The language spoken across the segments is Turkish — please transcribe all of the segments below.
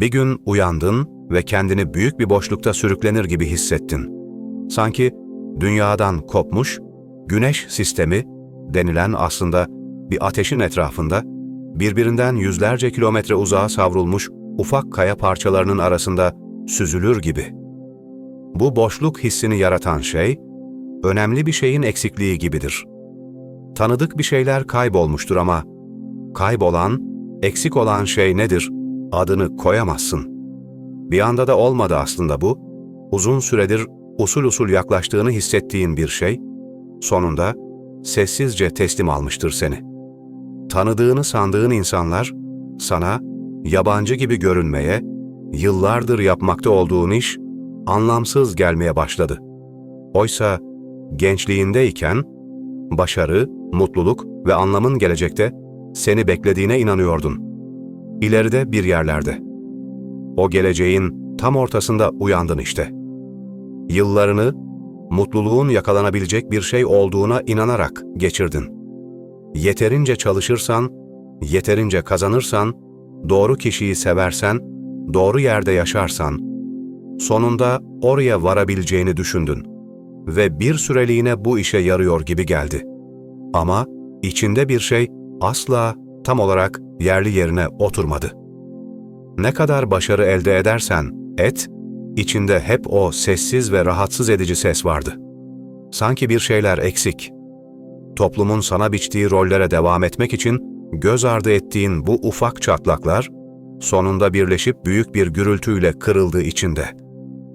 Bir gün uyandın ve kendini büyük bir boşlukta sürüklenir gibi hissettin. Sanki dünyadan kopmuş, güneş sistemi denilen aslında bir ateşin etrafında, birbirinden yüzlerce kilometre uzağa savrulmuş ufak kaya parçalarının arasında süzülür gibi. Bu boşluk hissini yaratan şey, önemli bir şeyin eksikliği gibidir. Tanıdık bir şeyler kaybolmuştur ama kaybolan, eksik olan şey nedir? Adını koyamazsın. Bir anda da olmadı aslında bu. Uzun süredir usul usul yaklaştığını hissettiğin bir şey, sonunda sessizce teslim almıştır seni. Tanıdığını sandığın insanlar, sana yabancı gibi görünmeye, yıllardır yapmakta olduğun iş anlamsız gelmeye başladı. Oysa gençliğindeyken başarı, mutluluk ve anlamın gelecekte seni beklediğine inanıyordun. İleride bir yerlerde. O geleceğin tam ortasında uyandın işte. Yıllarını mutluluğun yakalanabilecek bir şey olduğuna inanarak geçirdin. Yeterince çalışırsan, yeterince kazanırsan, doğru kişiyi seversen, doğru yerde yaşarsan, sonunda oraya varabileceğini düşündün ve bir süreliğine bu işe yarıyor gibi geldi. Ama içinde bir şey asla tam olarak yerli yerine oturmadı. Ne kadar başarı elde edersen et, içinde hep o sessiz ve rahatsız edici ses vardı. Sanki bir şeyler eksik. Toplumun sana biçtiği rollere devam etmek için göz ardı ettiğin bu ufak çatlaklar, sonunda birleşip büyük bir gürültüyle kırıldı içinde.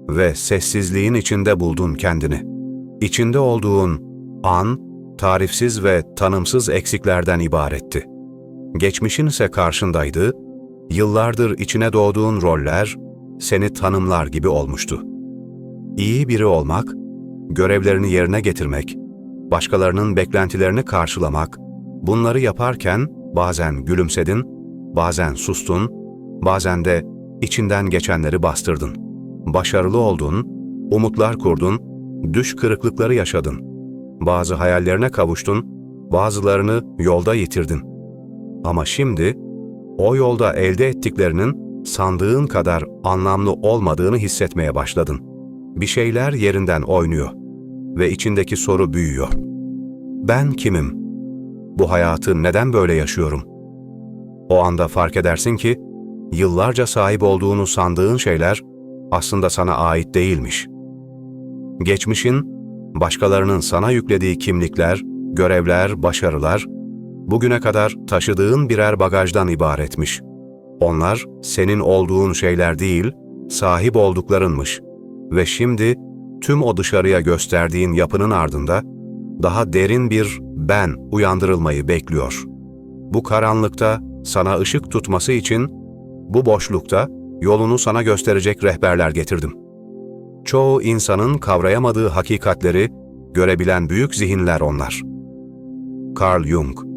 Ve sessizliğin içinde buldun kendini. İçinde olduğun an, tarifsiz ve tanımsız eksiklerden ibaretti. Geçmişin ise karşındaydı, yıllardır içine doğduğun roller seni tanımlar gibi olmuştu. İyi biri olmak, görevlerini yerine getirmek, başkalarının beklentilerini karşılamak, bunları yaparken bazen gülümsedin, bazen sustun, bazen de içinden geçenleri bastırdın. Başarılı oldun, umutlar kurdun, düş kırıklıkları yaşadın. Bazı hayallerine kavuştun, bazılarını yolda yitirdin. Ama şimdi o yolda elde ettiklerinin sandığın kadar anlamlı olmadığını hissetmeye başladın. Bir şeyler yerinden oynuyor ve içindeki soru büyüyor. Ben kimim? Bu hayatı neden böyle yaşıyorum? O anda fark edersin ki yıllarca sahip olduğunu sandığın şeyler aslında sana ait değilmiş. Geçmişin, başkalarının sana yüklediği kimlikler, görevler, başarılar, bugüne kadar taşıdığın birer bagajdan ibaretmiş. Onlar senin olduğun şeyler değil, sahip olduklarınmış. Ve şimdi tüm o dışarıya gösterdiğin yapının ardında daha derin bir ben uyandırılmayı bekliyor. Bu karanlıkta sana ışık tutması için bu boşlukta yolunu sana gösterecek rehberler getirdim. Çoğu insanın kavrayamadığı hakikatleri görebilen büyük zihinler onlar. Carl Jung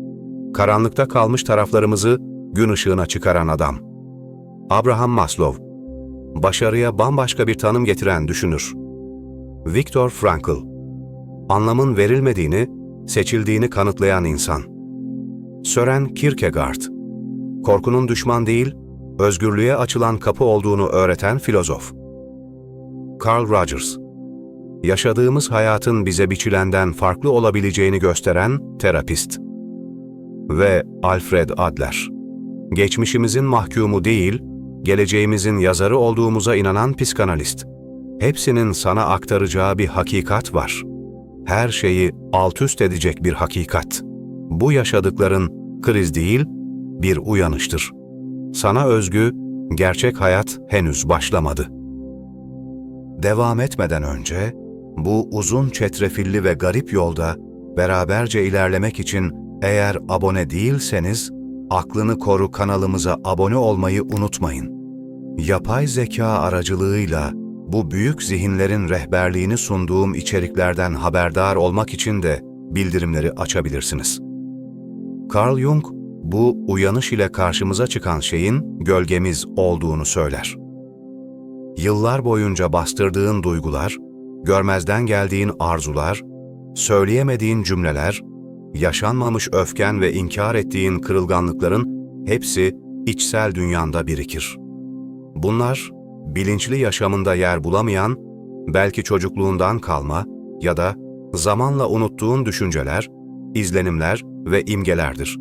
Karanlıkta kalmış taraflarımızı gün ışığına çıkaran adam. Abraham Maslow Başarıya bambaşka bir tanım getiren düşünür. Viktor Frankl Anlamın verilmediğini, seçildiğini kanıtlayan insan. Sören Kierkegaard Korkunun düşman değil, özgürlüğe açılan kapı olduğunu öğreten filozof. Carl Rogers Yaşadığımız hayatın bize biçilenden farklı olabileceğini gösteren terapist. Ve Alfred Adler Geçmişimizin mahkumu değil, geleceğimizin yazarı olduğumuza inanan psikanalist. Hepsinin sana aktaracağı bir hakikat var. Her şeyi alt üst edecek bir hakikat. Bu yaşadıkların kriz değil, bir uyanıştır. Sana özgü, gerçek hayat henüz başlamadı. Devam etmeden önce, bu uzun çetrefilli ve garip yolda beraberce ilerlemek için eğer abone değilseniz, Aklını Koru kanalımıza abone olmayı unutmayın. Yapay zeka aracılığıyla bu büyük zihinlerin rehberliğini sunduğum içeriklerden haberdar olmak için de bildirimleri açabilirsiniz. Carl Jung, bu uyanış ile karşımıza çıkan şeyin gölgemiz olduğunu söyler. Yıllar boyunca bastırdığın duygular, görmezden geldiğin arzular, söyleyemediğin cümleler, yaşanmamış öfken ve inkar ettiğin kırılganlıkların hepsi içsel dünyanda birikir. Bunlar, bilinçli yaşamında yer bulamayan, belki çocukluğundan kalma ya da zamanla unuttuğun düşünceler, izlenimler ve imgelerdir.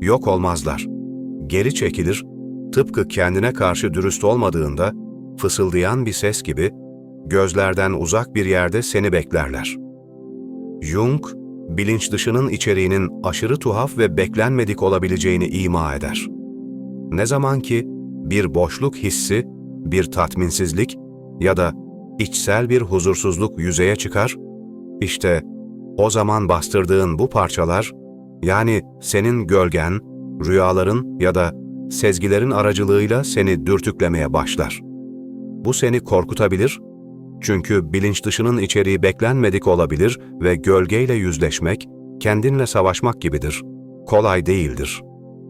Yok olmazlar. Geri çekilir, tıpkı kendine karşı dürüst olmadığında fısıldayan bir ses gibi gözlerden uzak bir yerde seni beklerler. Jung, bilinç dışının içeriğinin aşırı tuhaf ve beklenmedik olabileceğini ima eder. Ne zaman ki bir boşluk hissi, bir tatminsizlik ya da içsel bir huzursuzluk yüzeye çıkar, işte o zaman bastırdığın bu parçalar, yani senin gölgen, rüyaların ya da sezgilerin aracılığıyla seni dürtüklemeye başlar. Bu seni korkutabilir, çünkü bilinç dışının içeriği beklenmedik olabilir ve gölgeyle yüzleşmek, kendinle savaşmak gibidir. Kolay değildir.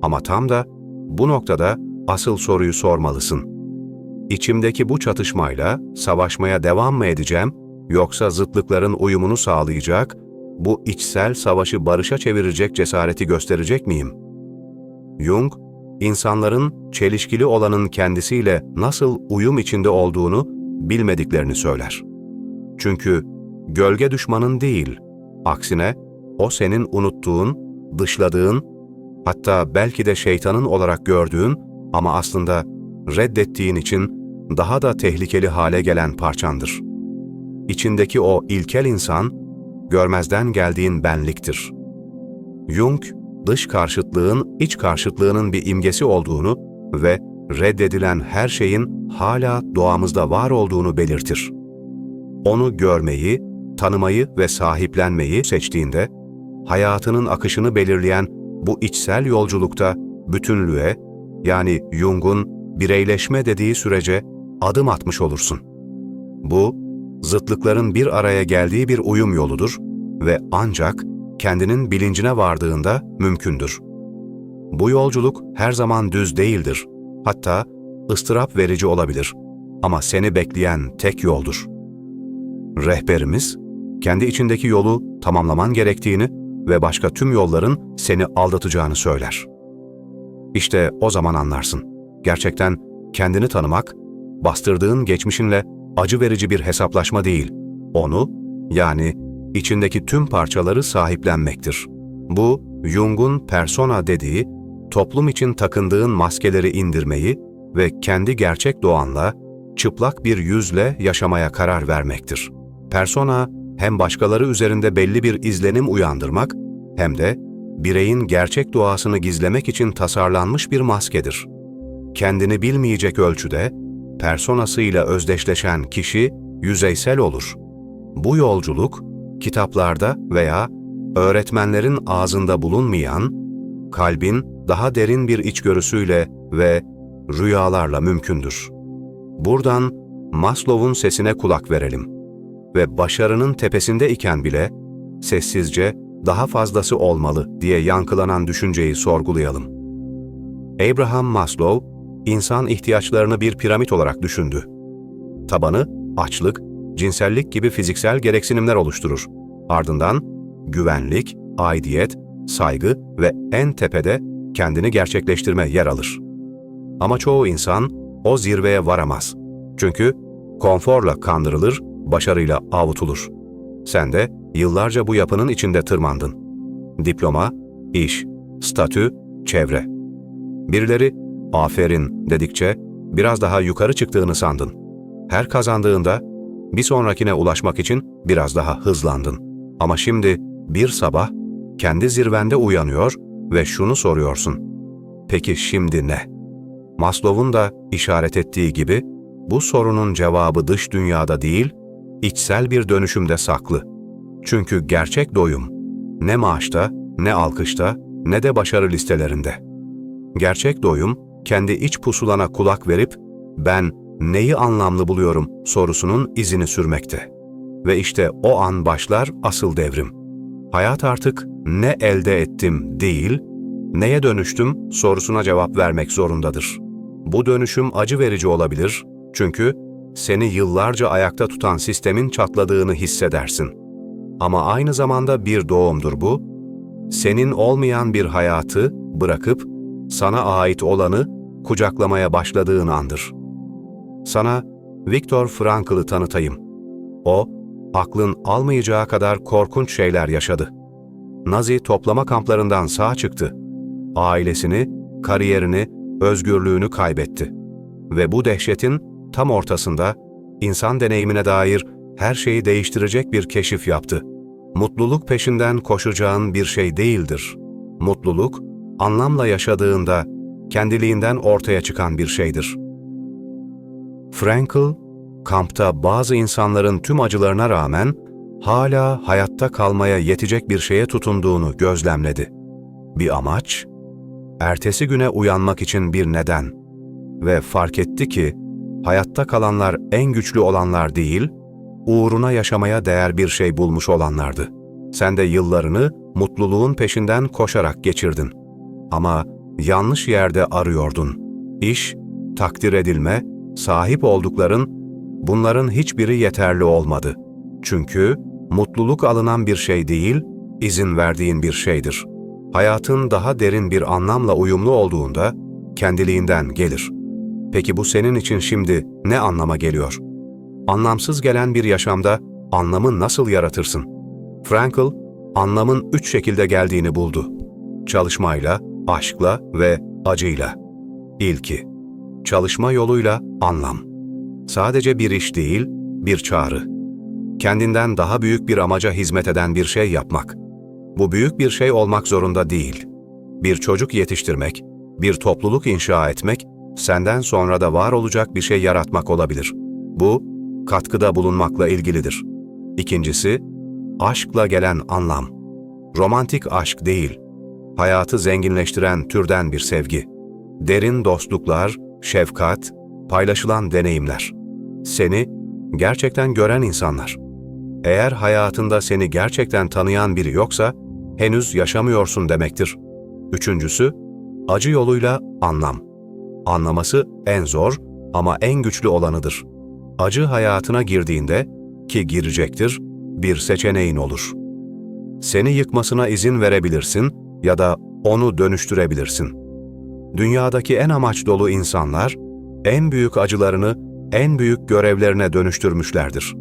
Ama tam da bu noktada asıl soruyu sormalısın. İçimdeki bu çatışmayla savaşmaya devam mı edeceğim yoksa zıtlıkların uyumunu sağlayacak, bu içsel savaşı barışa çevirecek cesareti gösterecek miyim? Jung, insanların çelişkili olanın kendisiyle nasıl uyum içinde olduğunu bilmediklerini söyler. Çünkü gölge düşmanın değil, aksine o senin unuttuğun, dışladığın, hatta belki de şeytanın olarak gördüğün ama aslında reddettiğin için daha da tehlikeli hale gelen parçandır. İçindeki o ilkel insan, görmezden geldiğin benliktir. Jung, dış karşıtlığın iç karşıtlığının bir imgesi olduğunu ve reddedilen her şeyin hala doğamızda var olduğunu belirtir. Onu görmeyi, tanımayı ve sahiplenmeyi seçtiğinde, hayatının akışını belirleyen bu içsel yolculukta bütünlüğe, yani Jung'un bireyleşme dediği sürece adım atmış olursun. Bu, zıtlıkların bir araya geldiği bir uyum yoludur ve ancak kendinin bilincine vardığında mümkündür. Bu yolculuk her zaman düz değildir hatta ıstırap verici olabilir ama seni bekleyen tek yoldur. Rehberimiz, kendi içindeki yolu tamamlaman gerektiğini ve başka tüm yolların seni aldatacağını söyler. İşte o zaman anlarsın. Gerçekten kendini tanımak, bastırdığın geçmişinle acı verici bir hesaplaşma değil, onu, yani içindeki tüm parçaları sahiplenmektir. Bu, Jung'un persona dediği toplum için takındığın maskeleri indirmeyi ve kendi gerçek doğanla, çıplak bir yüzle yaşamaya karar vermektir. Persona, hem başkaları üzerinde belli bir izlenim uyandırmak, hem de bireyin gerçek doğasını gizlemek için tasarlanmış bir maskedir. Kendini bilmeyecek ölçüde, personasıyla özdeşleşen kişi yüzeysel olur. Bu yolculuk, kitaplarda veya öğretmenlerin ağzında bulunmayan, kalbin daha derin bir içgörüsüyle ve rüyalarla mümkündür. Buradan Maslow'un sesine kulak verelim ve başarının tepesinde iken bile sessizce daha fazlası olmalı diye yankılanan düşünceyi sorgulayalım. Abraham Maslow, insan ihtiyaçlarını bir piramit olarak düşündü. Tabanı, açlık, cinsellik gibi fiziksel gereksinimler oluşturur. Ardından güvenlik, aidiyet, saygı ve en tepede kendini gerçekleştirme yer alır. Ama çoğu insan o zirveye varamaz. Çünkü konforla kandırılır, başarıyla avutulur. Sen de yıllarca bu yapının içinde tırmandın. Diploma, iş, statü, çevre. Birileri aferin dedikçe biraz daha yukarı çıktığını sandın. Her kazandığında bir sonrakine ulaşmak için biraz daha hızlandın. Ama şimdi bir sabah kendi zirvende uyanıyor ve şunu soruyorsun. Peki şimdi ne? Maslow'un da işaret ettiği gibi bu sorunun cevabı dış dünyada değil, içsel bir dönüşümde saklı. Çünkü gerçek doyum ne maaşta, ne alkışta, ne de başarı listelerinde. Gerçek doyum kendi iç pusulana kulak verip ben neyi anlamlı buluyorum sorusunun izini sürmekte. Ve işte o an başlar asıl devrim. Hayat artık ne elde ettim değil, neye dönüştüm sorusuna cevap vermek zorundadır. Bu dönüşüm acı verici olabilir çünkü seni yıllarca ayakta tutan sistemin çatladığını hissedersin. Ama aynı zamanda bir doğumdur bu. Senin olmayan bir hayatı bırakıp sana ait olanı kucaklamaya başladığın andır. Sana Viktor Frankl'ı tanıtayım. O, aklın almayacağı kadar korkunç şeyler yaşadı. Nazi toplama kamplarından sağ çıktı. Ailesini, kariyerini, özgürlüğünü kaybetti. Ve bu dehşetin tam ortasında insan deneyimine dair her şeyi değiştirecek bir keşif yaptı. Mutluluk peşinden koşacağın bir şey değildir. Mutluluk, anlamla yaşadığında kendiliğinden ortaya çıkan bir şeydir. Frankl, kampta bazı insanların tüm acılarına rağmen hala hayatta kalmaya yetecek bir şeye tutunduğunu gözlemledi. Bir amaç, ertesi güne uyanmak için bir neden ve fark etti ki hayatta kalanlar en güçlü olanlar değil, uğruna yaşamaya değer bir şey bulmuş olanlardı. Sen de yıllarını mutluluğun peşinden koşarak geçirdin. Ama yanlış yerde arıyordun. İş, takdir edilme, sahip oldukların, bunların hiçbiri yeterli olmadı. Çünkü mutluluk alınan bir şey değil, izin verdiğin bir şeydir. Hayatın daha derin bir anlamla uyumlu olduğunda kendiliğinden gelir. Peki bu senin için şimdi ne anlama geliyor? Anlamsız gelen bir yaşamda anlamı nasıl yaratırsın? Frankl, anlamın üç şekilde geldiğini buldu. Çalışmayla, aşkla ve acıyla. İlki, çalışma yoluyla anlam. Sadece bir iş değil, bir çağrı. Kendinden daha büyük bir amaca hizmet eden bir şey yapmak. Bu büyük bir şey olmak zorunda değil. Bir çocuk yetiştirmek, bir topluluk inşa etmek, senden sonra da var olacak bir şey yaratmak olabilir. Bu, katkıda bulunmakla ilgilidir. İkincisi, aşkla gelen anlam. Romantik aşk değil, hayatı zenginleştiren türden bir sevgi. Derin dostluklar, şefkat, paylaşılan deneyimler. Seni gerçekten gören insanlar. Eğer hayatında seni gerçekten tanıyan biri yoksa, henüz yaşamıyorsun demektir. Üçüncüsü, acı yoluyla anlam. Anlaması en zor ama en güçlü olanıdır. Acı hayatına girdiğinde, ki girecektir, bir seçeneğin olur. Seni yıkmasına izin verebilirsin ya da onu dönüştürebilirsin. Dünyadaki en amaç dolu insanlar, en büyük acılarını en büyük görevlerine dönüştürmüşlerdir.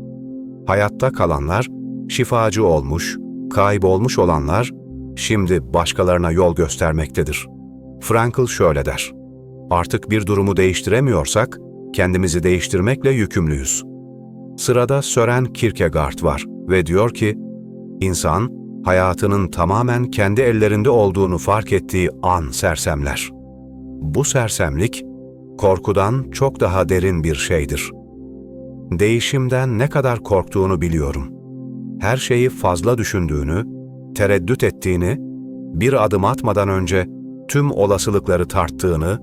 Hayatta kalanlar, şifacı olmuş, kaybolmuş olanlar, şimdi başkalarına yol göstermektedir. Frankl şöyle der, Artık bir durumu değiştiremiyorsak, kendimizi değiştirmekle yükümlüyüz. Sırada Sören Kierkegaard var ve diyor ki, İnsan, hayatının tamamen kendi ellerinde olduğunu fark ettiği an sersemler. Bu sersemlik, korkudan çok daha derin bir şeydir. Değişimden ne kadar korktuğunu biliyorum. Her şeyi fazla düşündüğünü, tereddüt ettiğini, bir adım atmadan önce tüm olasılıkları tarttığını,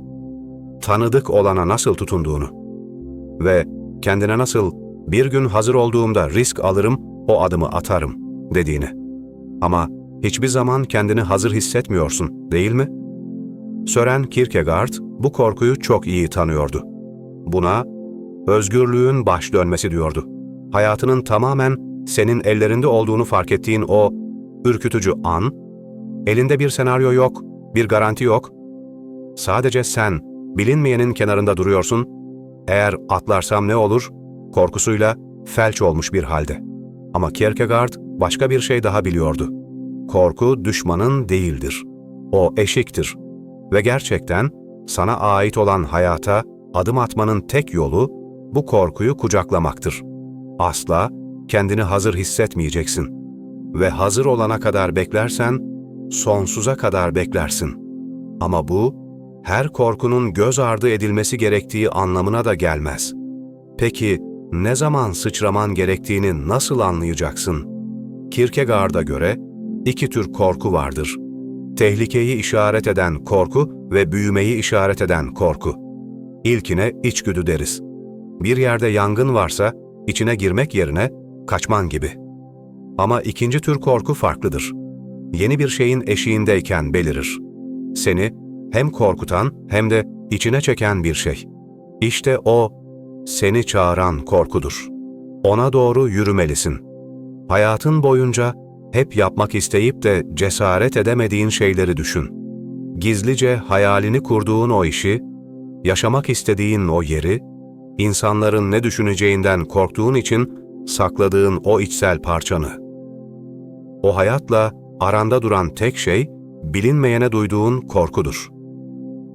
tanıdık olana nasıl tutunduğunu ve kendine nasıl bir gün hazır olduğumda risk alırım, o adımı atarım dediğini. Ama hiçbir zaman kendini hazır hissetmiyorsun, değil mi? Sören Kierkegaard bu korkuyu çok iyi tanıyordu. Buna özgürlüğün baş dönmesi diyordu. Hayatının tamamen senin ellerinde olduğunu fark ettiğin o ürkütücü an, elinde bir senaryo yok, bir garanti yok. Sadece sen, bilinmeyenin kenarında duruyorsun. Eğer atlarsam ne olur? Korkusuyla felç olmuş bir halde. Ama Kierkegaard başka bir şey daha biliyordu. Korku düşmanın değildir. O eşiktir. Ve gerçekten sana ait olan hayata adım atmanın tek yolu bu korkuyu kucaklamaktır. Asla kendini hazır hissetmeyeceksin. Ve hazır olana kadar beklersen, sonsuza kadar beklersin. Ama bu, her korkunun göz ardı edilmesi gerektiği anlamına da gelmez. Peki, ne zaman sıçraman gerektiğini nasıl anlayacaksın? Kierkegaard'a göre iki tür korku vardır. Tehlikeyi işaret eden korku ve büyümeyi işaret eden korku. İlkine içgüdü deriz. Bir yerde yangın varsa içine girmek yerine kaçman gibi. Ama ikinci tür korku farklıdır. Yeni bir şeyin eşiğindeyken belirir. Seni hem korkutan hem de içine çeken bir şey. İşte o seni çağıran korkudur. Ona doğru yürümelisin. Hayatın boyunca hep yapmak isteyip de cesaret edemediğin şeyleri düşün. Gizlice hayalini kurduğun o işi, yaşamak istediğin o yeri, insanların ne düşüneceğinden korktuğun için sakladığın o içsel parçanı. O hayatla aranda duran tek şey, bilinmeyene duyduğun korkudur.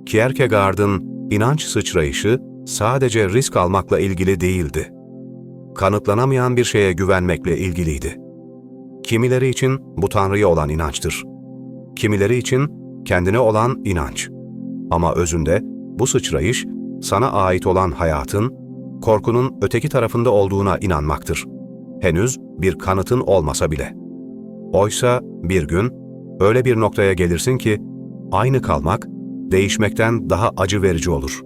Kierkegaard'ın inanç sıçrayışı sadece risk almakla ilgili değildi. Kanıtlanamayan bir şeye güvenmekle ilgiliydi. Kimileri için bu Tanrı'ya olan inançtır. Kimileri için kendine olan inanç. Ama özünde bu sıçrayış sana ait olan hayatın, korkunun öteki tarafında olduğuna inanmaktır. Henüz bir kanıtın olmasa bile. Oysa bir gün öyle bir noktaya gelirsin ki aynı kalmak değişmekten daha acı verici olur.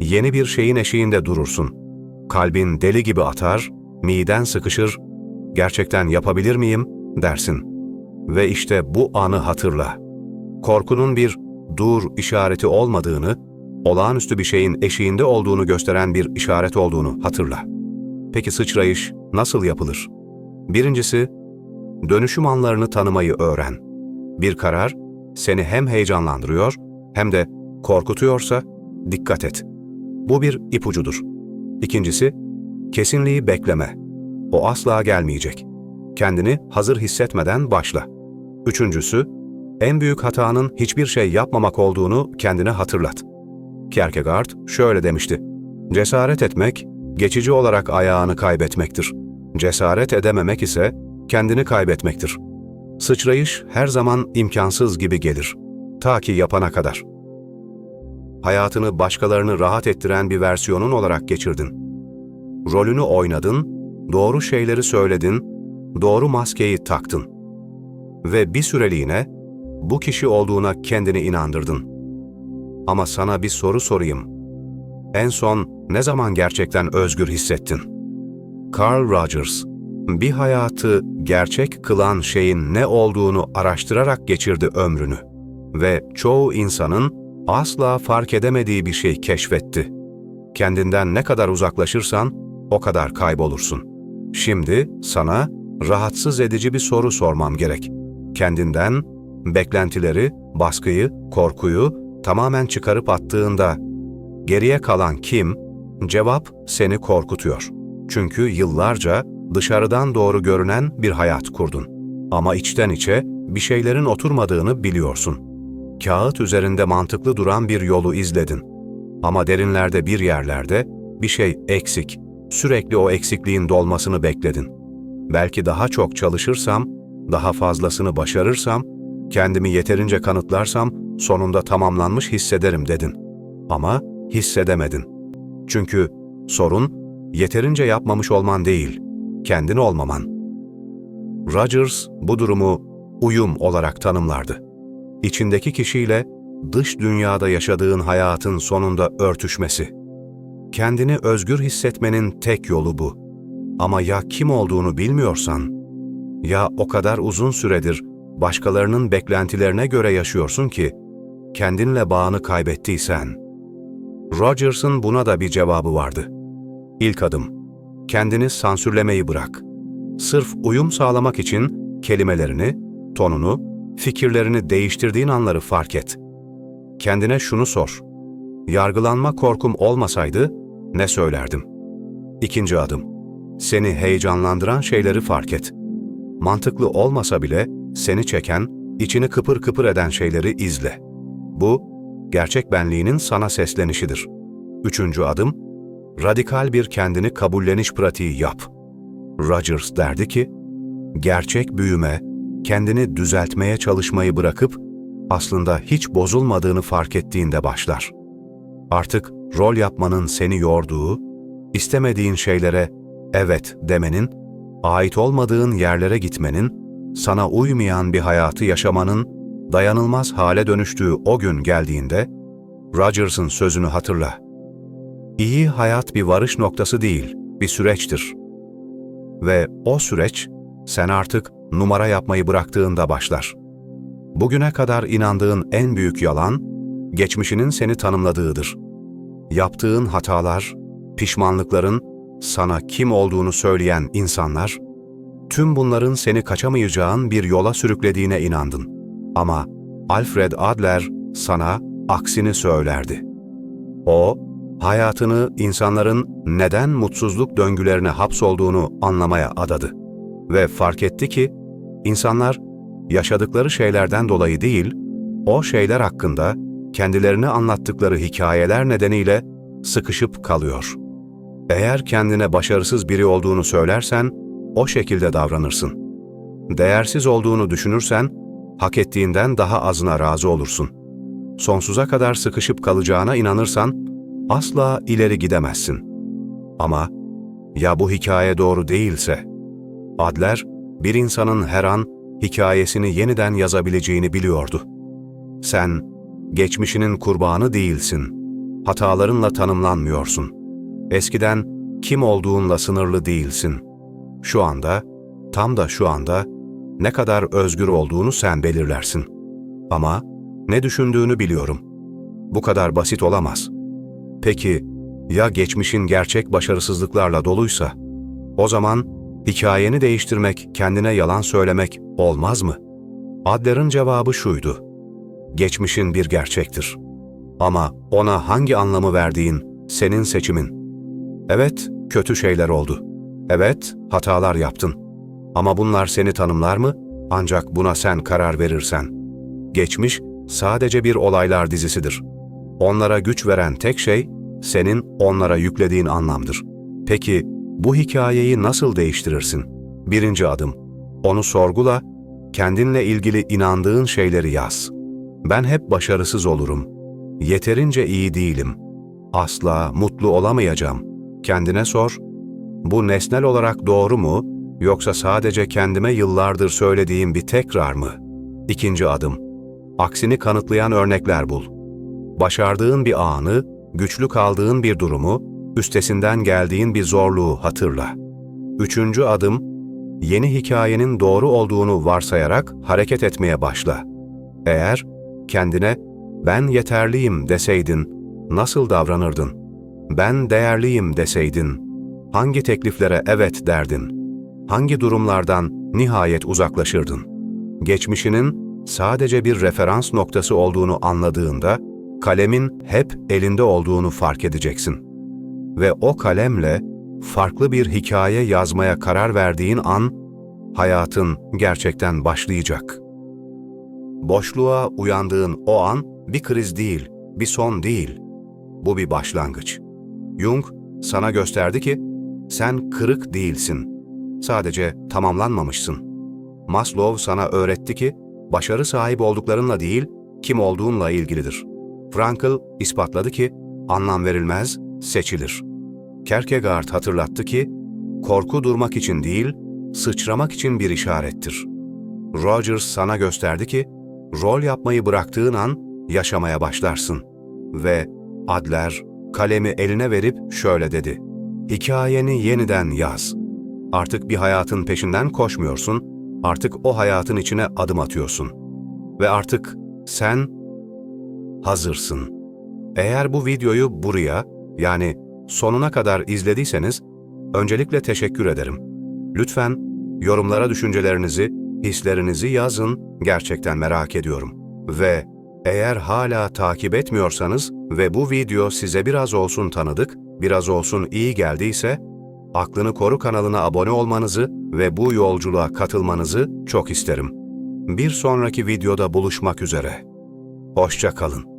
Yeni bir şeyin eşiğinde durursun. Kalbin deli gibi atar, miden sıkışır, gerçekten yapabilir miyim dersin. Ve işte bu anı hatırla. Korkunun bir dur işareti olmadığını, olağanüstü bir şeyin eşiğinde olduğunu gösteren bir işaret olduğunu hatırla. Peki sıçrayış nasıl yapılır? Birincisi, dönüşüm anlarını tanımayı öğren. Bir karar seni hem heyecanlandırıyor hem de korkutuyorsa dikkat et. Bu bir ipucudur. İkincisi, kesinliği bekleme. O asla gelmeyecek. Kendini hazır hissetmeden başla. Üçüncüsü, en büyük hatanın hiçbir şey yapmamak olduğunu kendine hatırlat. Kierkegaard şöyle demişti. Cesaret etmek, geçici olarak ayağını kaybetmektir. Cesaret edememek ise kendini kaybetmektir. Sıçrayış her zaman imkansız gibi gelir. Ta ki yapana kadar. Hayatını başkalarını rahat ettiren bir versiyonun olarak geçirdin. Rolünü oynadın, doğru şeyleri söyledin, doğru maskeyi taktın. Ve bir süreliğine bu kişi olduğuna kendini inandırdın. Ama sana bir soru sorayım. En son ne zaman gerçekten özgür hissettin? Carl Rogers, bir hayatı gerçek kılan şeyin ne olduğunu araştırarak geçirdi ömrünü ve çoğu insanın asla fark edemediği bir şey keşfetti. Kendinden ne kadar uzaklaşırsan o kadar kaybolursun. Şimdi sana rahatsız edici bir soru sormam gerek. Kendinden beklentileri, baskıyı, korkuyu tamamen çıkarıp attığında geriye kalan kim? Cevap seni korkutuyor. Çünkü yıllarca dışarıdan doğru görünen bir hayat kurdun. Ama içten içe bir şeylerin oturmadığını biliyorsun. Kağıt üzerinde mantıklı duran bir yolu izledin. Ama derinlerde bir yerlerde bir şey eksik. Sürekli o eksikliğin dolmasını bekledin. Belki daha çok çalışırsam, daha fazlasını başarırsam, kendimi yeterince kanıtlarsam sonunda tamamlanmış hissederim dedin. Ama hissedemedin. Çünkü sorun yeterince yapmamış olman değil, kendin olmaman. Rogers bu durumu uyum olarak tanımlardı. İçindeki kişiyle dış dünyada yaşadığın hayatın sonunda örtüşmesi. Kendini özgür hissetmenin tek yolu bu. Ama ya kim olduğunu bilmiyorsan, ya o kadar uzun süredir başkalarının beklentilerine göre yaşıyorsun ki, kendinle bağını kaybettiysen. Rogers'ın buna da bir cevabı vardı. İlk adım, kendini sansürlemeyi bırak. Sırf uyum sağlamak için kelimelerini, tonunu, fikirlerini değiştirdiğin anları fark et. Kendine şunu sor. Yargılanma korkum olmasaydı ne söylerdim? İkinci adım. Seni heyecanlandıran şeyleri fark et. Mantıklı olmasa bile seni çeken, içini kıpır kıpır eden şeyleri izle. Bu, gerçek benliğinin sana seslenişidir. Üçüncü adım, radikal bir kendini kabulleniş pratiği yap. Rogers derdi ki, gerçek büyüme, kendini düzeltmeye çalışmayı bırakıp, aslında hiç bozulmadığını fark ettiğinde başlar. Artık rol yapmanın seni yorduğu, istemediğin şeylere evet demenin, ait olmadığın yerlere gitmenin, sana uymayan bir hayatı yaşamanın dayanılmaz hale dönüştüğü o gün geldiğinde, Rogers'ın sözünü hatırla. İyi hayat bir varış noktası değil, bir süreçtir. Ve o süreç, sen artık numara yapmayı bıraktığında başlar. Bugüne kadar inandığın en büyük yalan, geçmişinin seni tanımladığıdır. Yaptığın hatalar, pişmanlıkların, sana kim olduğunu söyleyen insanlar, tüm bunların seni kaçamayacağın bir yola sürüklediğine inandın. Ama Alfred Adler sana aksini söylerdi. O, hayatını insanların neden mutsuzluk döngülerine hapsolduğunu anlamaya adadı. Ve fark etti ki, insanlar yaşadıkları şeylerden dolayı değil, o şeyler hakkında kendilerini anlattıkları hikayeler nedeniyle sıkışıp kalıyor. Eğer kendine başarısız biri olduğunu söylersen, o şekilde davranırsın. Değersiz olduğunu düşünürsen, hak ettiğinden daha azına razı olursun. Sonsuza kadar sıkışıp kalacağına inanırsan, asla ileri gidemezsin. Ama ya bu hikaye doğru değilse? Adler, bir insanın her an hikayesini yeniden yazabileceğini biliyordu. Sen, geçmişinin kurbanı değilsin. Hatalarınla tanımlanmıyorsun. Eskiden kim olduğunla sınırlı değilsin. Şu anda, tam da şu anda ne kadar özgür olduğunu sen belirlersin. Ama ne düşündüğünü biliyorum. Bu kadar basit olamaz. Peki, ya geçmişin gerçek başarısızlıklarla doluysa? O zaman hikayeni değiştirmek, kendine yalan söylemek olmaz mı? Adler'in cevabı şuydu. Geçmişin bir gerçektir. Ama ona hangi anlamı verdiğin senin seçimin. Evet, kötü şeyler oldu. Evet, hatalar yaptın. Ama bunlar seni tanımlar mı? Ancak buna sen karar verirsen. Geçmiş sadece bir olaylar dizisidir. Onlara güç veren tek şey senin onlara yüklediğin anlamdır. Peki bu hikayeyi nasıl değiştirirsin? Birinci adım. Onu sorgula, kendinle ilgili inandığın şeyleri yaz. Ben hep başarısız olurum. Yeterince iyi değilim. Asla mutlu olamayacağım. Kendine sor. Bu nesnel olarak doğru mu yoksa sadece kendime yıllardır söylediğim bir tekrar mı? İkinci adım. Aksini kanıtlayan örnekler bul. Başardığın bir anı, güçlü kaldığın bir durumu, üstesinden geldiğin bir zorluğu hatırla. Üçüncü adım, yeni hikayenin doğru olduğunu varsayarak hareket etmeye başla. Eğer kendine ben yeterliyim deseydin, nasıl davranırdın? Ben değerliyim deseydin, hangi tekliflere evet derdin? Hangi durumlardan nihayet uzaklaşırdın? Geçmişinin sadece bir referans noktası olduğunu anladığında, kalemin hep elinde olduğunu fark edeceksin. Ve o kalemle farklı bir hikaye yazmaya karar verdiğin an, hayatın gerçekten başlayacak. Boşluğa uyandığın o an bir kriz değil, bir son değil. Bu bir başlangıç. Jung sana gösterdi ki sen kırık değilsin. Sadece tamamlanmamışsın. Maslow sana öğretti ki başarı sahibi olduklarınla değil, kim olduğunla ilgilidir. Frankl ispatladı ki anlam verilmez, seçilir. Kierkegaard hatırlattı ki korku durmak için değil, sıçramak için bir işarettir. Rogers sana gösterdi ki rol yapmayı bıraktığın an yaşamaya başlarsın. Ve Adler kalemi eline verip şöyle dedi. Hikayeni yeniden yaz. Artık bir hayatın peşinden koşmuyorsun, artık o hayatın içine adım atıyorsun. Ve artık sen hazırsın. Eğer bu videoyu buraya, yani sonuna kadar izlediyseniz, öncelikle teşekkür ederim. Lütfen yorumlara düşüncelerinizi, hislerinizi yazın, gerçekten merak ediyorum. Ve eğer hala takip etmiyorsanız ve bu video size biraz olsun tanıdık, biraz olsun iyi geldiyse, Aklını Koru kanalına abone olmanızı ve bu yolculuğa katılmanızı çok isterim. Bir sonraki videoda buluşmak üzere. Hoşça kalın.